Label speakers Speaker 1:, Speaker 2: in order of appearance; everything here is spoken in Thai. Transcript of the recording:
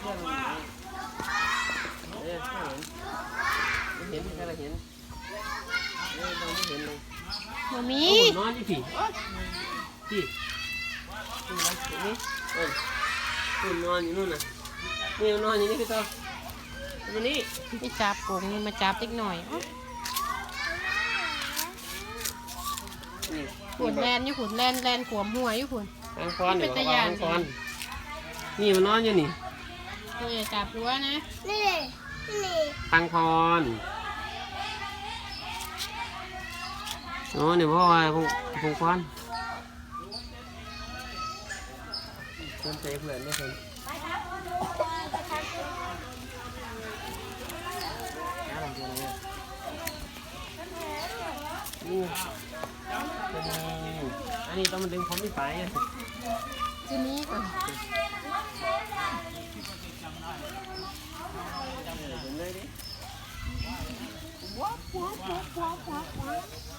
Speaker 1: เพื่อนมันเอ๊ะไม่เห็นไม่เห็นใครเห็นเอ๊ะเราไม่เห็นเลย
Speaker 2: บ่มี
Speaker 1: โอ้นอนอยู่พี่พี่คุณนอนอยู่นี่เออคุณนอนอยู่นู่นน่ะนี่นอนอยู่นี่พี่ต่ออยู่นี่
Speaker 2: ไปจับกงนี่มาจับเล็กหน่อยอ๋อ
Speaker 1: นี่
Speaker 2: ขุนแลนอยู่ขุนแลนแลนขวมหัวอยู่ขุน
Speaker 1: ทางฟอนเดี๋ยว
Speaker 2: ก็
Speaker 1: วา
Speaker 2: ย่าน
Speaker 1: ทางฟอนนี่มันนอนอยู่นี่
Speaker 2: ตัวอย่าจับรั้วนะ
Speaker 3: นี่นี่
Speaker 1: ทางฟอนโอ้เนี่ยพ่อว่าพงพงฟอนเพื่อนเจ๊เพื่อนไม่เพื่อนน้าลงตัวเลยนี่ตัวนี้อันนี้ต้องมันดึงผมไม่ไปอะ
Speaker 2: ทีนี้ก่อน
Speaker 1: เห็นเล